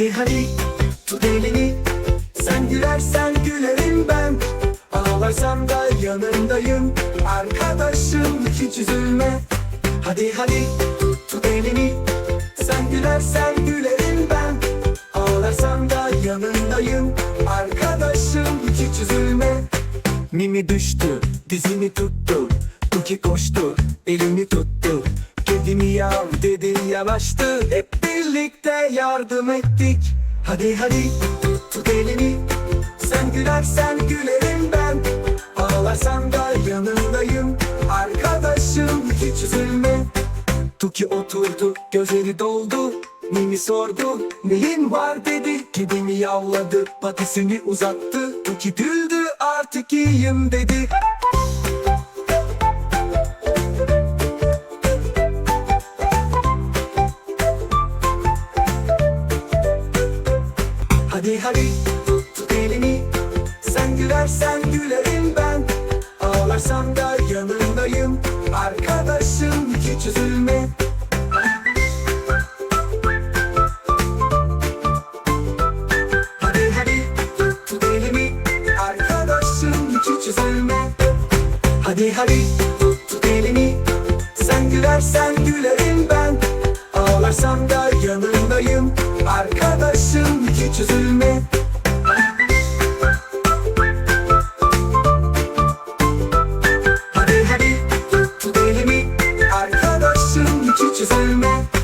Hadi hadi tut elini Sen gülersen gülerim ben. Ağlarsam da yanındayım. Arkadaşım hiç üzülme. Hadi hadi. Tut elini Sen gülersen gülerim ben. Ağlarsam da yanındayım. Arkadaşım hiç üzülme. Mimi düştü dizimi tuttu. Tuki koştu elimi tuttu. Kedimi yav dedi yavaştı Hep birlikte yardım ettik. Hadi hadi tut elini. Sen gülersen gülerim ben. Ağlarsan da yanındayım. Arkadaşım hiç üzülme. Tuki oturdu gözleri doldu. Mimi sordu neyin var? dedi. Kedimi yavladı patisini uzattı. Tuki güldü artık iyiyim. dedi Hadi hadi tut elini. Sen gülersen gülerim ben. Ağlarsan da yanındayım. Arkadaşım hiç üzülme. Hadi hadi tut elimi Arkadaşım hiç üzülme. Hadi hadi tut elimi Sen gülersen gülerim ben. Ağlarsan hiç üzülme. Hadi hadi. Tut tut elimi Arkadaşım hiç üzülme.